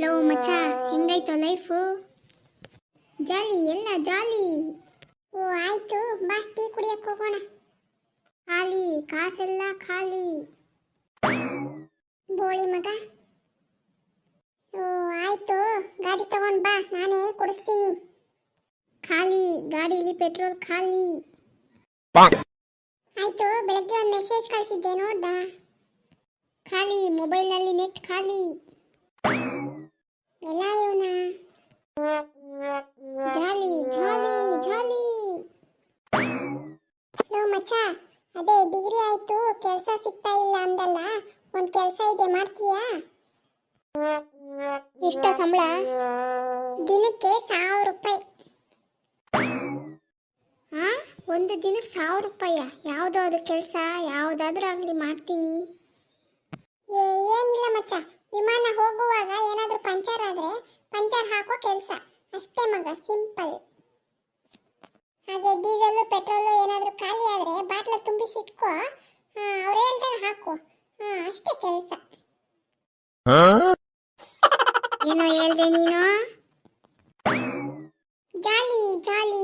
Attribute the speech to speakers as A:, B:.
A: Low ಮಚ್ಚ. ಹೆಂಗಾಯ್ತು life ಜಾಲಿ ಎಲ್ಲ ಜಾಲಿ. ಓ ಆಯ್ತು. ಬಾ ಟೀ ಕುಡಿಯಕ್ಕೆ ಹೋಗೋಣ. ಖಾಲಿ ಕಾಸೆಲ್ಲ ಖಾಲಿ. ಬೋಳಿ ಮಗ. ಓ ಆಯ್ತು. ಗಾಡಿ ತಗೊಂಡ್ ಬಾ ನಾನೇ ಕೊಡಿಸ್ತೀನಿ. ಖಾಲಿ ಗಾಡೀಲಿ ಪೆಟ್ರೋಲ್ ಖಾಲಿ. ಆಯ್ತು ಬೆಳಗ್ಗೆ ಒಂದು ಮೆಸೇಜ್ ಕಳಿಸಿದ್ದೆ ನೋಡ್ದ? ಖಾಲಿ, ಮೊಬೈಲ್ನಲ್ಲಿ ನೆಟ್ ಖಾಲಿ. ಎಲ್ಲ ಜಾಲಿ ಜಾಲಿ ಜಾಲಿ. ನೋ ಮಚ್ಚ, ಅದೇ ಡಿಗ್ರಿ ಆಯ್ತು, ಕೆಲಸ ಸಿಗ್ತಾ ಇಲ್ಲ ಅಂದಲ್ಲ, ಒಂದ್ ಕೆಲಸ ಇದೆ, ಮಾಡ್ತೀಯಾ? ಎಷ್ಟು ಸಂಬಳ? ದಿನಕ್ಕೆ ಸಾವಿರ ರೂಪಾಯಿ. ಒಂದು ದಿನಕ್ಕೆ ಸಾವಿರ ರೂಪಾಯ ಯಾವುದಾದ್ರು ಕೆಲಸ, ಯಾವುದಾದ್ರೂ ಆಗಲಿ, ಮಾಡ್ತೀನಿ. ಏನಿಲ್ಲ ಮಚ್ಚ. ವಿಮಾನ ಹೋಗುವಾಗ ಏನಾದರೂ ಪಂಚರ್ ಆದ್ರೆ ಪಂಚರ್ ಹಾಕೋ ಕೆಲಸ. ಅಷ್ಟೇ ಮಗ ಸಿಂಪಲ್. ಹಾಗೆ ಡೀಸೆಲ್ ಪೆಟ್ರೋಲು ಏನಾದರೂ ಖಾಲಿ ಆದ್ರೆ ಬಾಟ್ಲ ತುಂಬಿಸಿ ಇಟ್ಕೋ. ಅವ್ರು ಹೇಳ್ತಾರೆ ಹಾಕು. ಅಷ್ಟೇ ಕೆಲಸ. ಏನೋ ಹೇಳ್ದೆ ನೀನು? ಜಾಲಿ ಜಾಲಿ